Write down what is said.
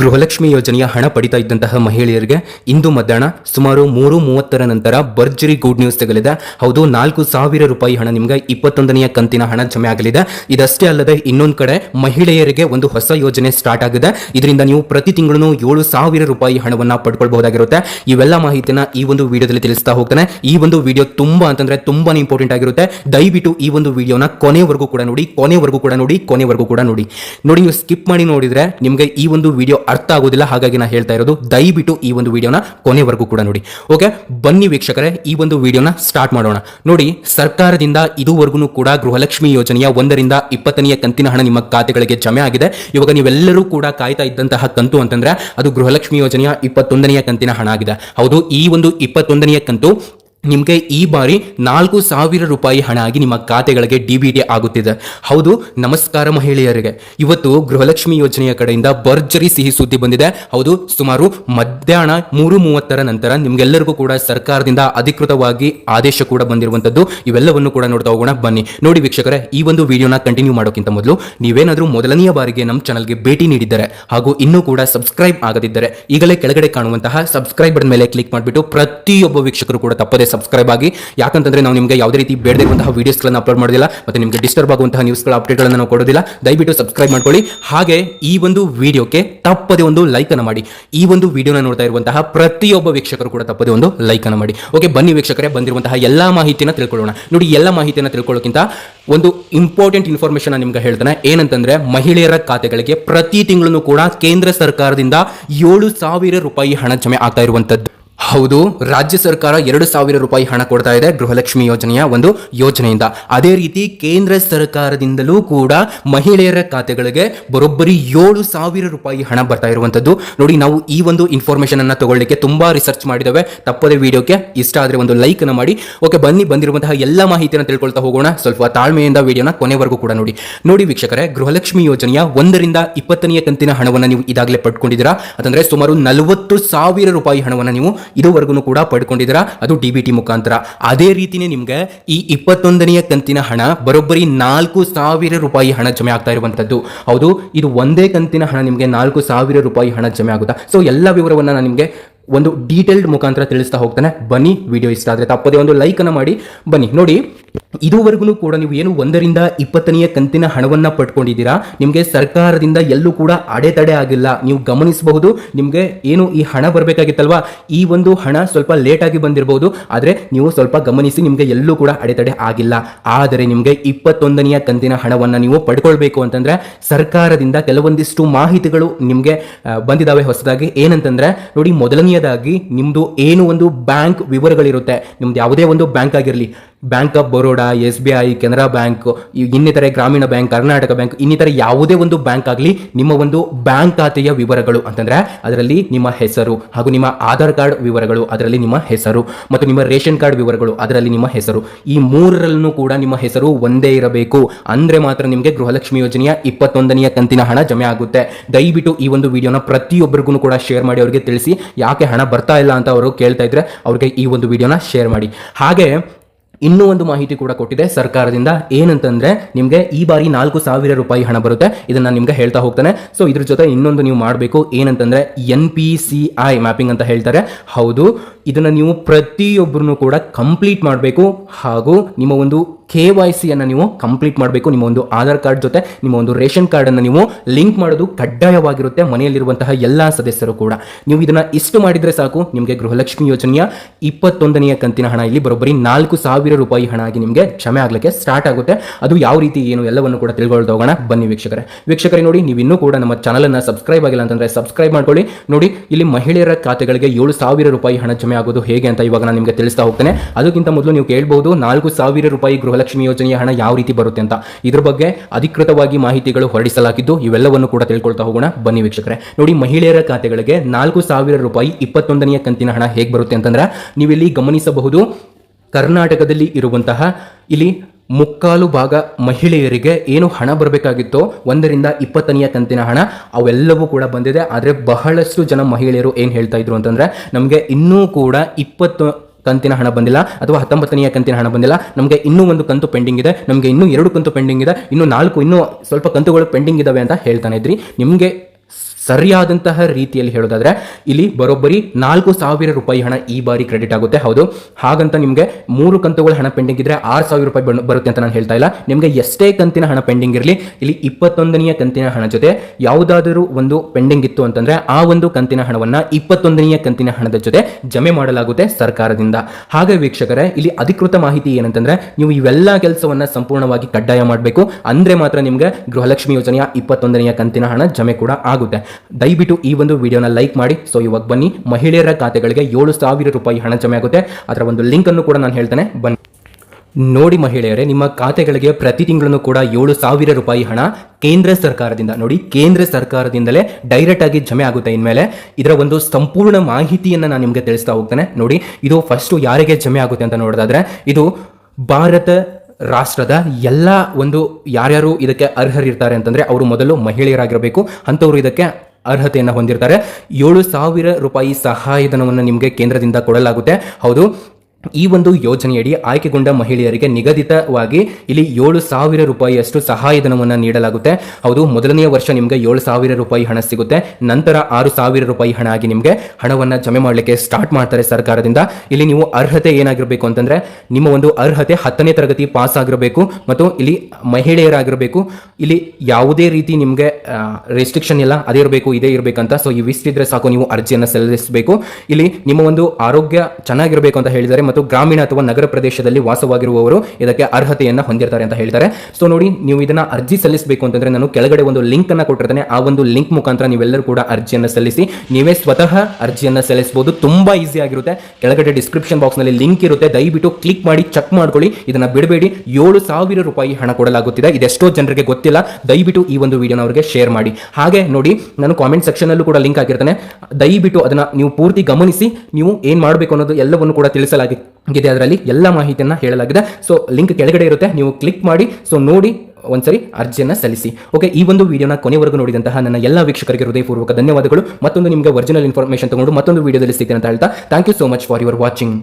ಗೃಹಲಕ್ಷ್ಮಿ ಯೋಜನೆಯ ಹಣ ಪಡಿತಾ ಇದ್ದಂತಹ ಮಹಿಳೆಯರಿಗೆ ಇಂದು ಮಧ್ಯಾಹ್ನ ಸುಮಾರು ಮೂರು ಮೂವತ್ತರ ನಂತರ ಭರ್ಜರಿ ಗುಡ್ ನ್ಯೂಸ್ ಸಿಗಲಿದೆ ಹೌದು, ನಾಲ್ಕು ಸಾವಿರ ರೂಪಾಯಿ ಹಣ ನಿಮಗೆ ಇಪ್ಪತ್ತೊಂದನೆಯ ಕಂತಿನ ಹಣ ಜಮೆ ಆಗಲಿದೆ. ಇದಷ್ಟೇ ಅಲ್ಲದೆ ಇನ್ನೊಂದು ಕಡೆ ಮಹಿಳೆಯರಿಗೆ ಒಂದು ಹೊಸ ಯೋಜನೆ ಸ್ಟಾರ್ಟ್ ಆಗಿದೆ. ಇದರಿಂದ ನೀವು ಪ್ರತಿ ತಿಂಗಳು ಏಳು ಸಾವಿರ ರೂಪಾಯಿ ಹಣವನ್ನು ಪಡ್ಕೊಳ್ಬಹುದಾಗಿರುತ್ತೆ. ಇವೆಲ್ಲ ಮಾಹಿತಿನ ಈ ಒಂದು ವಿಡಿಯೋದಲ್ಲಿ ತಿಳಿಸ್ತಾ ಹೋಗ್ತಾನೆ. ಈ ಒಂದು ವಿಡಿಯೋ ತುಂಬಾ ಅಂತಂದ್ರೆ ತುಂಬಾನೇ ಇಂಪಾರ್ಟೆಂಟ್ ಆಗಿರುತ್ತೆ. ದಯವಿಟ್ಟು ಈ ಒಂದು ವಿಡಿಯೋನ ಕೊನೆವರೆಗೂ ಕೂಡ ನೋಡಿ, ಕೊನೆವರೆಗೂ ಕೂಡ ನೋಡಿ, ಕೊನೆವರೆಗೂ ಕೂಡ ನೋಡಿ. ನೋಡಿ, ನೀವು ಸ್ಕಿಪ್ ಮಾಡಿ ನೋಡಿದ್ರೆ ನಿಮಗೆ ಈ ಒಂದು ವಿಡಿಯೋ ಅರ್ಥ ಆಗೋದಿಲ್ಲ ಹಾಗಾಗಿ ನಾನು ಹೇಳ್ತಾ ಇರೋದು, ದಯವಿಟ್ಟು ಈ ಒಂದು ವಿಡಿಯೋನ ಕೊನೆವರೆಗೂ ಕೂಡ ನೋಡಿ. ಓಕೆ ಬನ್ನಿ ವೀಕ್ಷಕರೇ, ಈ ಒಂದು ವಿಡಿಯೋನ ಸ್ಟಾರ್ಟ್ ಮಾಡೋಣ. ನೋಡಿ, ಸರ್ಕಾರದಿಂದ ಇದುವರೆಗೂ ಕೂಡ ಗೃಹಲಕ್ಷ್ಮಿ ಯೋಜನೆಯ ಒಂದರಿಂದ ಇಪ್ಪತ್ತನೆಯ ಕಂತಿನ ಹಣ ನಿಮ್ಮ ಖಾತೆಗಳಿಗೆ ಜಮೆ ಆಗಿದೆ. ಇವಾಗ ನೀವೆಲ್ಲರೂ ಕೂಡ ಕಾಯ್ತಾ ಇದ್ದಂತಹ ಕಂತು ಅಂತಂದ್ರೆ, ಅದು ಗೃಹಲಕ್ಷ್ಮಿ ಯೋಜನೆಯ ಇಪ್ಪತ್ತೊಂದನೆಯ ಕಂತಿನ ಹಣ ಆಗಿದೆ. ಹೌದು, ಈ ಒಂದು ಇಪ್ಪತ್ತೊಂದನೆಯ ಕಂತು ನಿಮಗೆ ಈ ಬಾರಿ ನಾಲ್ಕು ಸಾವಿರ ರೂಪಾಯಿ ಹಣ ಆಗಿ ನಿಮ್ಮ ಖಾತೆಗಳಿಗೆ ಡಿ ಬಿ ಟಿ ಆಗುತ್ತಿದೆ. ಹೌದು, ನಮಸ್ಕಾರ ಮಹಿಳೆಯರಿಗೆ. ಇವತ್ತು ಗೃಹಲಕ್ಷ್ಮಿ ಯೋಜನೆಯ ಕಡೆಯಿಂದ ಭರ್ಜರಿ ಸಿಹಿ ಸುದ್ದಿ ಬಂದಿದೆ. ಹೌದು, ಸುಮಾರು ಮಧ್ಯಾಹ್ನ ಮೂರು ಮೂವತ್ತರ ನಂತರ ನಿಮಗೆಲ್ಲರಿಗೂ ಕೂಡ ಸರ್ಕಾರದಿಂದ ಅಧಿಕೃತವಾಗಿ ಆದೇಶ ಕೂಡ ಬಂದಿರುವಂಥದ್ದು ಇವೆಲ್ಲವನ್ನು ಕೂಡ ನೋಡ್ತಾ ಹೋಗೋಣ. ಬನ್ನಿ. ನೋಡಿ ವೀಕ್ಷಕರೇ, ಈ ಒಂದು ವಿಡಿಯೋನ ಕಂಟಿನ್ಯೂ ಮಾಡೋಕ್ಕಿಂತ ಮೊದಲು ನೀವೇನಾದರೂ ಮೊದಲನೆಯ ಬಾರಿಗೆ ನಮ್ಮ ಚಾನಲ್ಗೆ ಭೇಟಿ ನೀಡಿದ್ದರೆ ಹಾಗೂ ಇನ್ನೂ ಕೂಡ ಸಬ್ಸ್ಕ್ರೈಬ್ ಆಗದಿದ್ದರೆ ಈಗಲೇ ಕೆಳಗಡೆ ಕಾಣುವಂತಹ ಸಬ್ಸ್ಕ್ರೈಬ್ ಮೇಲೆ ಕ್ಲಿಕ್ ಮಾಡಿಬಿಟ್ಟು ಪ್ರತಿಯೊಬ್ಬ ವೀಕ್ಷಕರು ಕೂಡ ತಪ್ಪದೆ ಸಬ್ಸ್ಕ್ರೈಬ್ ಆಗಿ. ಯಾಕಂತಂದ್ರೆ ನಾವು ನಿಮಗೆ ಯಾವುದೇ ರೀತಿ ಬೇಡದಿರುವಂತಹ ವೀಡಿಯೋಸ್ಗಳನ್ನು ಅಪ್ಲೋಡ್ ಮಾಡೋದಿಲ್ಲ ಮತ್ತೆ ನಿಮಗೆ ಡಿಸ್ಟರ್ಬ್ ಆಗುವಂತಹ ನ್ಯೂಸ್ಗಳ ಅಪ್ಡೇಟ್ಗಳನ್ನು ನಾವು ಕೊಡೋದಿಲ್ಲ, ದಯವಿಟ್ಟು ಸಬ್ಸ್ಕ್ರೈಬ್ ಮಾಡ್ಕೊಳ್ಳಿ. ಹಾಗೆ ಈ ಒಂದು ವಿಡಿಯೋಕ್ಕೆ ತಪ್ಪದೆ ಒಂದು ಲೈಕ್ ಅನ್ನು ಮಾಡಿ. ಈ ಒಂದು ವಿಡಿಯೋನ ನೋಡ್ತಾ ಇರುವಂತಹ ಪ್ರತಿಯೊಬ್ಬ ವೀಕ್ಷಕರು ಕೂಡ ತಪ್ಪದೆ ಒಂದು ಲೈಕ್ ಅನ್ನು ಮಾಡಿ. ಓಕೆ ಬನ್ನಿ ವೀಕ್ಷಕರೇ, ಬಂದಿರುವಂತಹ ಎಲ್ಲಾ ಮಾಹಿತಿನ ತಿಳ್ಕೊಳ್ಳೋಣ. ನೋಡಿ, ಎಲ್ಲ ಮಾಹಿತಿನ ತಿಳ್ಕೊಳ್ಳೋಕ್ಕಿಂತ ಒಂದು ಇಂಪಾರ್ಟೆಂಟ್ ಇನ್ಫಾರ್ಮೇಶನ್ ನಿಮ್ಗೆ ಹೇಳ್ತಾನೆ. ಏನಂತಂದ್ರೆ ಮಹಿಳೆಯರ ಖಾತೆಗಳಿಗೆ ಪ್ರತಿ ತಿಂಗಳು ಕೂಡ ಕೇಂದ್ರ ಸರ್ಕಾರದಿಂದ ಏಳು ಸಾವಿರ ರೂಪಾಯಿ ಹಣ ಜಮೆ ಆಗ್ತಾ ಇರುವಂತದ್ದು. ಹೌದು, ರಾಜ್ಯ ಸರ್ಕಾರ ಎರಡು ಸಾವಿರ ರೂಪಾಯಿ ಹಣ ಕೊಡ್ತಾ ಇದೆ ಗೃಹಲಕ್ಷ್ಮಿ ಯೋಜನೆಯ ಒಂದು ಯೋಜನೆಯಿಂದ. ಅದೇ ರೀತಿ ಕೇಂದ್ರ ಸರ್ಕಾರದಿಂದಲೂ ಕೂಡ ಮಹಿಳೆಯರ ಖಾತೆಗಳಿಗೆ ಬರೋಬ್ಬರಿ ಏಳು ಸಾವಿರ ರೂಪಾಯಿ ಹಣ ಬರ್ತಾ ಇರುವಂತದ್ದು ನೋಡಿ, ನಾವು ಈ ಒಂದು ಇನ್ಫಾರ್ಮೇಶನ್ ಅನ್ನ ತಗೊಳ್ಳಿಕ್ಕೆ ತುಂಬಾ ರಿಸರ್ಚ್ ಮಾಡಿದವೆ ತಪ್ಪದೆ ವಿಡಿಯೋಕ್ಕೆ ಇಷ್ಟ ಆದರೆ ಒಂದು ಲೈಕ್ ಅನ್ನು ಮಾಡಿ. ಓಕೆ ಬನ್ನಿ, ಬಂದಿರುವಂತಹ ಎಲ್ಲ ಮಾಹಿತಿಯನ್ನು ತಿಳ್ಕೊಳ್ತಾ ಹೋಗೋಣ. ಸ್ವಲ್ಪ ತಾಳ್ಮೆಯಿಂದ ವಿಡಿಯೋನ ಕೊನೆವರೆಗೂ ಕೂಡ ನೋಡಿ. ನೋಡಿ ವೀಕ್ಷಕರೇ, ಗೃಹಲಕ್ಷ್ಮಿ ಯೋಜನೆಯ ಒಂದರಿಂದ ಇಪ್ಪತ್ತನೆಯ ಕಂತಿನ ಹಣವನ್ನು ನೀವು ಇದಾಗಲೇ ಪಡ್ಕೊಂಡಿದ್ದೀರಾ? ಅಂತಂದ್ರೆ ಸುಮಾರು ನಲವತ್ತು ಸಾವಿರ ರೂಪಾಯಿ ಹಣವನ್ನು ನೀವು ಇದುವರೆಗೂ ಕೂಡ ಪಡ್ಕೊಂಡಿದ್ದೀರಾ? ಅದು ಡಿ ಬಿ ಟಿ ಮುಖಾಂತರ. ಅದೇ ರೀತಿನೇ ನಿಮಗೆ ಈ ಇಪ್ಪತ್ತೊಂದನೆಯ ಕಂತಿನ ಹಣ, ಬರೋಬ್ಬರಿ ನಾಲ್ಕು ಸಾವಿರ ರೂಪಾಯಿ ಹಣ ಜಮೆ ಆಗ್ತಾ ಇರುವಂಥದ್ದು. ಹೌದು, ಇದು ಒಂದೇ ಕಂತಿನ ಹಣ ನಿಮಗೆ ನಾಲ್ಕು ಸಾವಿರ ರೂಪಾಯಿ ಹಣ ಜಮೆ ಆಗುತ್ತಾ? ಸೊ ಎಲ್ಲ ವಿವರವನ್ನು ನಾನು ನಿಮಗೆ ಒಂದು ಡೀಟೇಲ್ಡ್ ಮುಖಾಂತರ ತಿಳಿಸ್ತಾ ಹೋಗ್ತಾನೆ. ಬನ್ನಿ, ವಿಡಿಯೋ ಇಷ್ಟ ಆದರೆ ತಪ್ಪದೇ ಒಂದು ಲೈಕನ್ನು ಮಾಡಿ. ಬನ್ನಿ, ನೋಡಿ. ಇದುವರೆಗೂ ಕೂಡ ನೀವು ಏನು ಒಂದರಿಂದ ಇಪ್ಪತ್ತನೆಯ ಕಂತಿನ ಹಣವನ್ನ ಪಟ್ಕೊಂಡಿದ್ದೀರಾ ನಿಮಗೆ ಸರ್ಕಾರದಿಂದ ಎಲ್ಲೂ ಕೂಡ ಅಡೆತಡೆ ಆಗಿಲ್ಲ. ನೀವು ಗಮನಿಸಬಹುದು, ನಿಮಗೆ ಏನು ಈ ಹಣ ಬರಬೇಕಾಗಿತ್ತಲ್ವಾ? ಈ ಒಂದು ಹಣ ಸ್ವಲ್ಪ ಲೇಟ್ ಆಗಿ ಬಂದಿರಬಹುದು ಆದರೆ ನೀವು ಸ್ವಲ್ಪ ಗಮನಿಸಿ, ನಿಮಗೆ ಎಲ್ಲೂ ಕೂಡ ಅಡೆತಡೆ ಆಗಿಲ್ಲ. ಆದರೆ ನಿಮಗೆ ಇಪ್ಪತ್ತೊಂದನೆಯ ಕಂತಿನ ಹಣವನ್ನ ನೀವು ಪಡ್ಕೊಳ್ಬೇಕು ಅಂತಂದ್ರೆ, ಸರ್ಕಾರದಿಂದ ಕೆಲವೊಂದಿಷ್ಟು ಮಾಹಿತಿಗಳು ನಿಮಗೆ ಬಂದಿದ್ದಾವೆ ಹೊಸದಾಗಿ. ಏನಂತಂದ್ರೆ, ನೋಡಿ ಮೊದಲನೆಯದಾಗಿ ನಿಮ್ದು ಏನು ಒಂದು ಬ್ಯಾಂಕ್ ವಿವರಗಳಿರುತ್ತೆ. ನಿಮ್ದು ಯಾವುದೇ ಒಂದು ಬ್ಯಾಂಕ್ ಆಗಿರಲಿ, bank of Baroda, S B I, Canara bank ಇನ್ನಿತರೆ ಗ್ರಾಮೀಣ ಬ್ಯಾಂಕ್, ಕರ್ನಾಟಕ ಬ್ಯಾಂಕ್, ಇನ್ನಿತರ ಯಾವುದೇ ಒಂದು ಬ್ಯಾಂಕ್ ಆಗಲಿ ನಿಮ್ಮ ಒಂದು ಬ್ಯಾಂಕ್ ಖಾತೆಯ ವಿವರಗಳು ಅಂತಂದ್ರೆ ಅದರಲ್ಲಿ ನಿಮ್ಮ ಹೆಸರು ಹಾಗೂ ನಿಮ್ಮ ಆಧಾರ್ ಕಾರ್ಡ್ ವಿವರಗಳು, ಅದರಲ್ಲಿ ನಿಮ್ಮ ಹೆಸರು ಮತ್ತು ನಿಮ್ಮ ರೇಷನ್ ಕಾರ್ಡ್ ವಿವರಗಳು, ಅದರಲ್ಲಿ ನಿಮ್ಮ ಹೆಸರು. ಈ ಮೂರರಲ್ಲೂ ಕೂಡ ನಿಮ್ಮ ಹೆಸರು ಒಂದೇ ಇರಬೇಕು. ಅಂದ್ರೆ ಮಾತ್ರ ನಿಮಗೆ ಗೃಹಲಕ್ಷ್ಮಿ ಯೋಜನೆಯ ಇಪ್ಪತ್ತೊಂದನೆಯ ಕಂತಿನ ಹಣ ಜಮೆ ಆಗುತ್ತೆ. ದಯವಿಟ್ಟು ಈ ಒಂದು ವಿಡಿಯೋನ ಪ್ರತಿಯೊಬ್ಬರಿಗೂ ಕೂಡ ಶೇರ್ ಮಾಡಿ ಅವರಿಗೆ ತಿಳಿಸಿ. ಯಾಕೆ ಹಣ ಬರ್ತಾ ಇಲ್ಲ ಅಂತ ಅವರು ಕೇಳ್ತಾ ಇದ್ರೆ ಅವ್ರಿಗೆ ಈ ಒಂದು ವಿಡಿಯೋನ ಶೇರ್ ಮಾಡಿ. ಹಾಗೆ ಇನ್ನೂ ಒಂದು ಮಾಹಿತಿ ಕೂಡ ಕೊಟ್ಟಿದೆ. ಸರ್ಕಾರದಿಂದ ಏನಂತಂದ್ರೆ ನಿಮಗೆ ಈ ಬಾರಿ ನಾಲ್ಕು ಸಾವಿರ ರೂಪಾಯಿ ಹಣ ಬರುತ್ತೆ. ಇದನ್ನ ನಿಮ್ಗೆ ಹೇಳ್ತಾ ಹೋಗ್ತಾನೆ. ಸೊ ಇದ್ರ ಜೊತೆ ಇನ್ನೊಂದು ನೀವು ಮಾಡಬೇಕು. ಏನಂತಂದ್ರೆ N P C I mapping ಅಂತ ಹೇಳ್ತಾರೆ. ಹೌದು, ಇದನ್ನ ನೀವು ಪ್ರತಿಯೊಬ್ಬರನ್ನು ಕೂಡ ಕಂಪ್ಲೀಟ್ ಮಾಡಬೇಕು. ಹಾಗೂ ನಿಮ್ಮ ಒಂದು ಕೆ ವೈ ಸಿಯನ್ನು ನೀವು ಕಂಪ್ಲೀಟ್ ಮಾಡಬೇಕು. ನಿಮ್ಮ ಒಂದು ಆಧಾರ್ ಕಾರ್ಡ್ ಜೊತೆ ನಿಮ್ಮ ಒಂದು ರೇಷನ್ ಕಾರ್ಡನ್ನು ನೀವು ಲಿಂಕ್ ಮಾಡೋದು ಕಡ್ಡಾಯವಾಗಿರುತ್ತೆ ಮನೆಯಲ್ಲಿರುವಂತಹ ಎಲ್ಲ ಸದಸ್ಯರು ಕೂಡ. ನೀವು ಇದನ್ನ ಇಷ್ಟು ಮಾಡಿದ್ರೆ ಸಾಕು, ನಿಮಗೆ ಗೃಹಲಕ್ಷ್ಮಿ ಯೋಜನೆಯ ಇಪ್ಪತ್ತೊಂದನೆಯ ಕಂತಿನ ಹಣ ಇಲ್ಲಿ ಬರೋಬ್ಬರಿ ನಾಲ್ಕು ಸಾವಿರ ರೂಪಾಯಿ ಹಣ ಆಗಿ ನಿಮಗೆ ಕ್ಷಮೆ ಆಗಲಿಕ್ಕೆ ಸ್ಟಾರ್ಟ್ ಆಗುತ್ತೆ. ಅದು ಯಾವ ರೀತಿ ಏನು ಎಲ್ಲವನ್ನು ಕೂಡ ತಿಳ್ಕೊಳ್ತಾ ಹೋಗೋಣ. ಬನ್ನಿ ವೀಕ್ಷಕರೇ. ವೀಕ್ಷಕರೇ, ನೋಡಿ ನೀವು ಇನ್ನೂ ಕೂಡ ನಮ್ಮ ಚಾನಲ್ ಅನ್ನ ಸಬ್ಸ್ಕ್ರೈಬ್ ಆಗಿಲ್ಲ ಅಂತಂದ್ರೆ ಸಬ್ಸ್ಕ್ರೈಬ್ ಮಾಡ್ಕೊಳ್ಳಿ. ನೋಡಿ, ಇಲ್ಲಿ ಮಹಿಳೆಯರ ಖಾತೆಗಳಿಗೆ ಏಳು ಸಾವಿರ ರೂಪಾಯಿ ಹಣ ಜಮೆ ಆಗೋದು ಹೇಗೆ ಅಂತ ಇವಾಗ ನಾನು ನಿಮಗೆ ತಿಳಿಸ್ತಾ ಹೋಗ್ತೇನೆ. ಅದಕ್ಕಿಂತ ಮೊದಲು ನೀವು ಕೇಳಬಹುದು ನಾಲ್ಕು ಸಾವಿರ ರೂಪಾಯಿ ಗೃಹಲಕ್ಷ್ಮಿ ಯೋಜನೆಯ ಹಣ ಯಾವ ರೀತಿ ಬರುತ್ತೆ ಅಂತ. ಇದ್ರ ಬಗ್ಗೆ ಅಧಿಕೃತವಾಗಿ ಮಾಹಿತಿಗಳು ಹೊರಡಿಸಲಾಗಿದ್ದು ಇವೆಲ್ಲವನ್ನು ಕೂಡ ತಿಳ್ಕೊಳ್ತಾ ಹೋಗೋಣ. ಬನ್ನಿ ವೀಕ್ಷಕರೇ. ನೋಡಿ, ಮಹಿಳೆಯರ ಖಾತೆಗಳಿಗೆ ನಾಲ್ಕು ಸಾವಿರ ರೂಪಾಯಿ ಇಪ್ಪತ್ತೊಂದನೆಯ ಕಂತಿನ ಹಣ ಹೇಗೆ ಬರುತ್ತೆ ಅಂತಂದ್ರೆ, ನೀವಿಲ್ಲಿ ಗಮನಿಸಬಹುದು, ಕರ್ನಾಟಕದಲ್ಲಿ ಇರುವಂತಹ ಇಲ್ಲಿ ಮುಕ್ಕಾಲು ಭಾಗ ಮಹಿಳೆಯರಿಗೆ ಏನು ಹಣ ಬರಬೇಕಾಗಿತ್ತೋ ಒಂದರಿಂದ ಇಪ್ಪತ್ತನೆಯ ಕಂತಿನ ಹಣ ಅವೆಲ್ಲವೂ ಕೂಡ ಬಂದಿದೆ. ಆದರೆ ಬಹಳಷ್ಟು ಜನ ಮಹಿಳೆಯರು ಏನು ಹೇಳ್ತಾ ಇದ್ರು ಅಂತಂದ್ರೆ, ನಮಗೆ ಇನ್ನೂ ಕೂಡ ಇಪ್ಪತ್ತು ಕಂತಿನ ಹಣ ಬಂದಿಲ್ಲ ಅಥವಾ ಹತ್ತೊಂಬತ್ತನೆಯ ಕಂತಿನ ಹಣ ಬಂದಿಲ್ಲ. ನಮಗೆ ಇನ್ನೂ ಒಂದು ಕಂತು ಪೆಂಡಿಂಗ್ ಇದೆ. ನಮಗೆ ಇನ್ನೂ ಎರಡು ಕಂತು ಪೆಂಡಿಂಗ್ ಇದೆ. ಇನ್ನು ನಾಲ್ಕು, ಇನ್ನೂ ಸ್ವಲ್ಪ ಕಂತುಗಳು ಪೆಂಡಿಂಗ್ ಇದಾವೆ ಅಂತ ಹೇಳ್ತಾನೆ ಇದ್ರಿ. ನಿಮಗೆ ಸರಿಯಾದಂತಹ ರೀತಿಯಲ್ಲಿ ಹೇಳೋದಾದ್ರೆ, ಇಲ್ಲಿ ಬರೋಬ್ಬರಿ ನಾಲ್ಕು ಸಾವಿರ ರೂಪಾಯಿ ಹಣ ಈ ಬಾರಿ ಕ್ರೆಡಿಟ್ ಆಗುತ್ತೆ. ಹೌದು. ಹಾಗಂತ ನಿಮಗೆ ಮೂರು ಕಂತುಗಳ ಹಣ ಪೆಂಡಿಂಗ್ ಇದ್ರೆ ಆರು ಸಾವಿರ ರೂಪಾಯಿ ಬರುತ್ತೆ ಅಂತ ನಾನು ಹೇಳ್ತಾ ಇಲ್ಲ. ನಿಮಗೆ ಎಷ್ಟೇ ಕಂತಿನ ಹಣ ಪೆಂಡಿಂಗ್ ಇರಲಿ, ಇಲ್ಲಿ ಇಪ್ಪತ್ತೊಂದನೆಯ ಕಂತಿನ ಹಣ ಜೊತೆ ಯಾವುದಾದರೂ ಒಂದು ಪೆಂಡಿಂಗ್ ಇತ್ತು ಅಂತಂದ್ರೆ ಆ ಒಂದು ಕಂತಿನ ಹಣವನ್ನ ಇಪ್ಪತ್ತೊಂದನೆಯ ಕಂತಿನ ಹಣದ ಜೊತೆ ಜಮೆ ಮಾಡಲಾಗುತ್ತೆ ಸರ್ಕಾರದಿಂದ. ಹಾಗೆ ವೀಕ್ಷಕರೇ, ಇಲ್ಲಿ ಅಧಿಕೃತ ಮಾಹಿತಿ ಏನಂತಂದ್ರೆ, ನೀವು ಇವೆಲ್ಲ ಕೆಲಸವನ್ನ ಸಂಪೂರ್ಣವಾಗಿ ಕಡ್ಡಾಯ ಮಾಡಬೇಕು. ಅಂದ್ರೆ ಮಾತ್ರ ನಿಮಗೆ ಗೃಹಲಕ್ಷ್ಮಿ ಯೋಜನೆಯ ಇಪ್ಪತ್ತೊಂದನೆಯ ಕಂತಿನ ಹಣ ಜಮೆ ಕೂಡ ಆಗುತ್ತೆ. ದಯವಿಟ್ಟು ಈ ಒಂದು ವಿಡಿಯೋನ ಲೈಕ್ ಮಾಡಿ. ಸೊ ಇವಾಗ ಬನ್ನಿ. ಮಹಿಳೆಯರ ಖಾತೆಗಳಿಗೆ ಏಳು ಸಾವಿರ ರೂಪಾಯಿ ಹಣ ಜಮೆ ಆಗುತ್ತೆ. ಅದರ ಒಂದು ಲಿಂಕ್ ಅನ್ನು ಕೂಡ ನಾನು ಹೇಳ್ತೇನೆ. ಬನ್ನಿ. ನೋಡಿ ಮಹಿಳೆಯರೇ, ನಿಮ್ಮ ಖಾತೆಗಳಿಗೆ ಪ್ರತಿ ತಿಂಗಳನ್ನು ಕೂಡ ಏಳು ಸಾವಿರ ರೂಪಾಯಿ ಹಣ ಕೇಂದ್ರ ಸರ್ಕಾರದಿಂದ, ನೋಡಿ, ಕೇಂದ್ರ ಸರ್ಕಾರದಿಂದಲೇ ಡೈರೆಕ್ಟ್ ಆಗಿ ಜಮೆ ಆಗುತ್ತೆ ಇನ್ಮೇಲೆ. ಇದರ ಒಂದು ಸಂಪೂರ್ಣ ಮಾಹಿತಿಯನ್ನು ನಾನು ನಿಮಗೆ ತಿಳಿಸ್ತಾ ಹೋಗ್ತೇನೆ. ನೋಡಿ, ಇದು ಫಸ್ಟು ಯಾರಿಗೆ ಜಮೆ ಆಗುತ್ತೆ ಅಂತ ನೋಡೋದಾದ್ರೆ, ಇದು ಭಾರತ ರಾಷ್ಟ್ರದ ಎಲ್ಲ ಒಂದು ಯಾರ್ಯಾರು ಇದಕ್ಕೆ ಅರ್ಹರಿರ್ತಾರೆ ಅಂತಂದ್ರೆ, ಅವರು ಮೊದಲು ಮಹಿಳೆಯರಾಗಿರಬೇಕು. ಅಂಥವ್ರು ಇದಕ್ಕೆ ಅರ್ಹತೆಯನ್ನು ಹೊಂದಿರ್ತಾರೆ. ಏಳು ಸಾವಿರ ರೂಪಾಯಿ ಸಹಾಯಧನವನ್ನು ನಿಮಗೆ ಕೇಂದ್ರದಿಂದ ಕೊಡಲಾಗುತ್ತೆ. ಹೌದು ಈ ಒಂದು ಯೋಜನೆಯಡಿ ಆಯ್ಕೆಗೊಂಡ ಮಹಿಳೆಯರಿಗೆ ನಿಗದಿತವಾಗಿ ಇಲ್ಲಿ ಏಳು ಸಾವಿರ ರೂಪಾಯಿಯಷ್ಟು ಸಹಾಯಧನವನ್ನು ನೀಡಲಾಗುತ್ತೆ. ಹೌದು, ಮೊದಲನೆಯ ವರ್ಷ ನಿಮಗೆ ಏಳು ಸಾವಿರ ರೂಪಾಯಿ ಹಣ ಸಿಗುತ್ತೆ. ನಂತರ ಆರು ಸಾವಿರ ರೂಪಾಯಿ ಹಣ ಆಗಿ ನಿಮಗೆ ಹಣವನ್ನು ಜಮೆ ಮಾಡಲಿಕ್ಕೆ ಸ್ಟಾರ್ಟ್ ಮಾಡ್ತಾರೆ ಸರ್ಕಾರದಿಂದ. ಇಲ್ಲಿ ನೀವು ಅರ್ಹತೆ ಏನಾಗಿರಬೇಕು ಅಂತಂದ್ರೆ, ನಿಮ್ಮ ಒಂದು ಅರ್ಹತೆ ಹತ್ತನೇ ತರಗತಿ ಪಾಸ್ ಆಗಿರಬೇಕು ಮತ್ತು ಇಲ್ಲಿ ಮಹಿಳೆಯರಾಗಿರಬೇಕು. ಇಲ್ಲಿ ಯಾವುದೇ ರೀತಿ ನಿಮಗೆ ರೆಸ್ಟ್ರಿಕ್ಷನ್ ಇಲ್ಲ, ಅದೇ ಇರಬೇಕು, ಇದೇ ಇರಬೇಕಂತ. ಸೊ ಇವಿಷ್ಟಿದ್ರೆ ಸಾಕು, ನೀವು ಅರ್ಜಿಯನ್ನು ಸಲ್ಲಿಸಬೇಕು. ಇಲ್ಲಿ ನಿಮ್ಮ ಒಂದು ಆರೋಗ್ಯ ಚೆನ್ನಾಗಿರಬೇಕು ಅಂತ ಹೇಳಿದ್ದಾರೆ ಮತ್ತು ಗ್ರಾಮೀಣ ಅಥವಾ ನಗರ ಪ್ರದೇಶದಲ್ಲಿ ವಾಸವಾಗಿರುವವರು ಇದಕ್ಕೆ ಅರ್ಹತೆಯನ್ನು ಹೊಂದಿರ್ತಾರೆ ಅಂತ ಹೇಳ್ತಾರೆ. ಸೊ ನೋಡಿ, ನೀವು ಇದನ್ನ ಅರ್ಜಿ ಸಲ್ಲಿಸಬೇಕು ಅಂತಂದ್ರೆ ನಾನು ಕೆಳಗಡೆ ಒಂದು ಲಿಂಕ್ ಅನ್ನು ಕೊಟ್ಟಿರ್ತೇನೆ. ಆ ಒಂದು ಲಿಂಕ್ ಮುಖಾಂತರ ನೀವೆಲ್ಲರೂ ಕೂಡ ಅರ್ಜಿಯನ್ನು ಸಲ್ಲಿಸಿ, ನೀವೇ ಸ್ವತಃ ಅರ್ಜಿಯನ್ನು ಸಲ್ಲಿಸಬಹುದು ತುಂಬಾ ಈಸಿ ಆಗಿರುತ್ತೆ. ಕೆಳಗಡೆ ಡಿಸ್ಕ್ರಿಪ್ಷನ್ ಬಾಕ್ಸ್ನಲ್ಲಿ ಲಿಂಕ್ ಇರುತ್ತೆ. ದಯವಿಟ್ಟು ಕ್ಲಿಕ್ ಮಾಡಿ ಚೆಕ್ ಮಾಡ್ಕೊಳ್ಳಿ. ಇದನ್ನ ಬಿಡಬೇಡಿ. ಏಳು ಸಾವಿರ ರೂಪಾಯಿ ಹಣ ಕೊಡಲಾಗುತ್ತಿದೆ ಇದೆಷ್ಟೋ ಜನರಿಗೆ ಗೊತ್ತಿಲ್ಲ. ದಯವಿಟ್ಟು ಈ ಒಂದು ವಿಡಿಯೋನ ಅವರಿಗೆ ಶೇರ್ ಮಾಡಿ. ಹಾಗೆ ನೋಡಿ, ನಾನು ಕಾಮೆಂಟ್ ಸೆಕ್ಷನ್ ಅಲ್ಲೂ ಕೂಡ ಲಿಂಕ್ ಆಗಿರ್ತಾನೆ ದಯವಿಟ್ಟು ಅದನ್ನ ನೀವು ಪೂರ್ತಿ ಗಮನಿಸಿ, ನೀವು ಏನ್ ಮಾಡಬೇಕು ಅನ್ನೋದು ಎಲ್ಲವನ್ನು ಕೂಡ ತಿಳಿಸಲಾಗಿದೆ. ಅದರಲ್ಲಿ ಎಲ್ಲ ಮಾಹಿತಿಯನ್ನು ಹೇಳಲಾಗಿದೆ. ಸೊ ಲಿಂಕ್ ಕೆಳಗಡೆ ಇರುತ್ತೆ. ನೀವು ಕ್ಲಿಕ್ ಮಾಡಿ. ಸೊ ನೋಡಿ, ಒಂದ್ಸರಿ ಅರ್ಜಿಯನ್ನ ಸಲ್ಲಿಸಿ. ಓಕೆ ಈ ಒಂದು ವಿಡಿಯೋನ ಕೊನೆವರೆಗೂ ನೋಡಿದಂತಹ ನನ್ನ ಎಲ್ಲ ವೀಕ್ಷಕರಿಗೆ ಹೃದಯಪೂರ್ವಕ ಧನ್ಯವಾದಗಳು. ಮತ್ತೊಂದು ನಿಮಗೆ ಒರಿಜಿನಲ್ ಇನ್ಫಾರ್ಮೇಷನ್ ತಗೊಂಡು ಮತ್ತೊಂದು ವಿಡಿಯೋದಲ್ಲಿ ಸಿಗ್ತೇನೆ ಅಂತ ಹೇಳ್ತಾ thank you so much for your watching